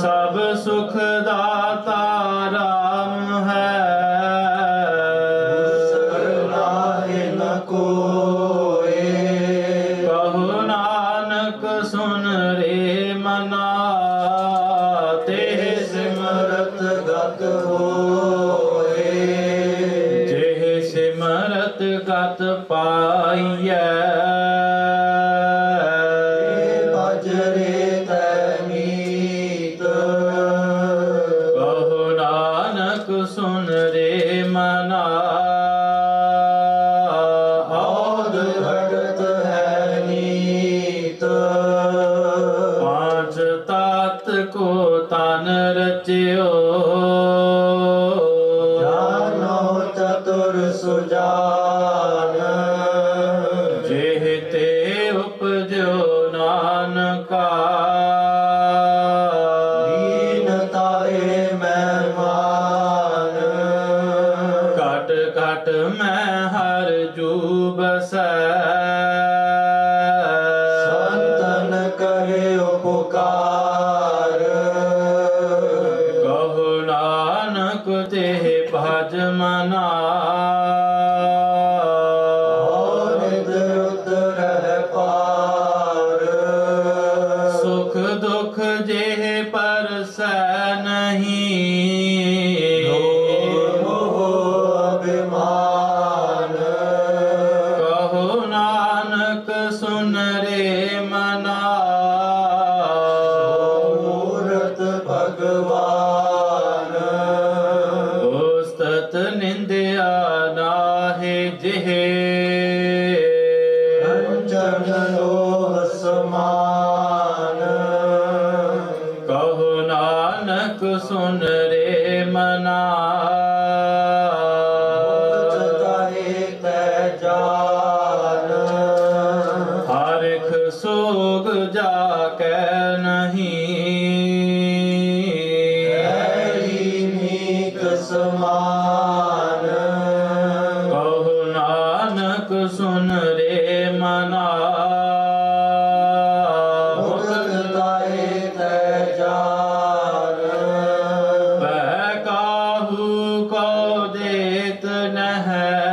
ਸਭ ਸੁਖ ਦਾਤਾ ਰਾਮ ਹੈ। ਸਰਨਾਏ ਨ ਕੋਏ ਕਹੋ ਨਾਨਕ, ਸੁਨ ਰੇ ਮਨਾ, ਤੇ ਸਿਮਰਤ ਗਤ ਹੋਏ। ਜਿਹ ਸਿਮਰਤ ਗਤ ਪਾਈਐ ਪਾਂਚ ਤਤ ਕੋ ਤਨ ਰਚਿਓ। ਜਾਨੋ ਚਤੁਰ ਸੁਜਾਨ। ਜਿਹ ਤੇ ਉਪਜੋ ਨਾਨਕਾ। ਘਟ ਘਟ ਮੈਂ ਹਰ ਜੂ ਬਸੈ ਭਜ ਮਨਾ। ਨਿਦ ਉਤਰਹਿ ਪਾਰ। ਸੁਖ ਦੁਖ ਜੇ ਪਰਸੈ ਨਹੀਂ। ਜਿਹੇ। ਕੰਚਨ ਲੋਹ ਕਹੋ ਨਾਨਕ ਸੁਨ ਰੇ ਮਨਾ। لها